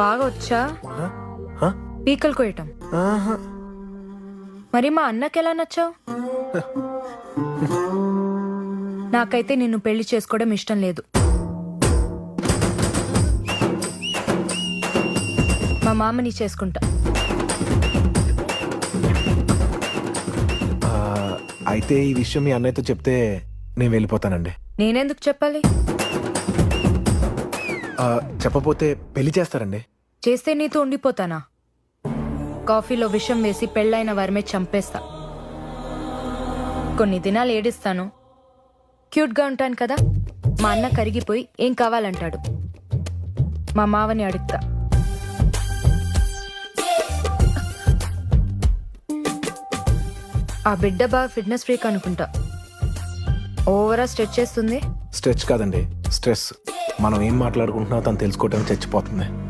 బాగా వచ్చా? పీకలు ఆహా. మరి మా అన్నకి ఎలా నచ్చావు? నాకైతే నిన్ను పెళ్ళి చేసుకోవడం ఇష్టం లేదు. మా మామని చేసుకుంటా. అయితే ఈ విషయం మీ అన్నయ్యతో చెప్తే నేను వెళ్ళిపోతానండి. నేనెందుకు చెప్పాలి? చెప్పపోతే పెళ్ళి చేస్తారండి. చేస్తే నీతో ఉండిపోతానా? కాఫీలో విషం వేసి పెళ్ళైన వారిమే చంపేస్తా. కొన్ని దినాలు ఏడిస్తాను. క్యూట్గా ఉంటాను కదా? మా అన్న కరిగిపోయి ఏం కావాలంటాడు? మా మావని అడుగుతా. ఆ బిడ్డ బాగా ఫిట్నెస్ ఫ్రీక్ అనుకుంటా. ఓవరా స్ట్రెచ్ చేస్తుంది? స్ట్రెచ్ కాదండి స్ట్రెస్. మనం ఏం మాట్లాడుకుంటున్నా తను తెలుసుకోవడానికి చచ్చిపోతుంది.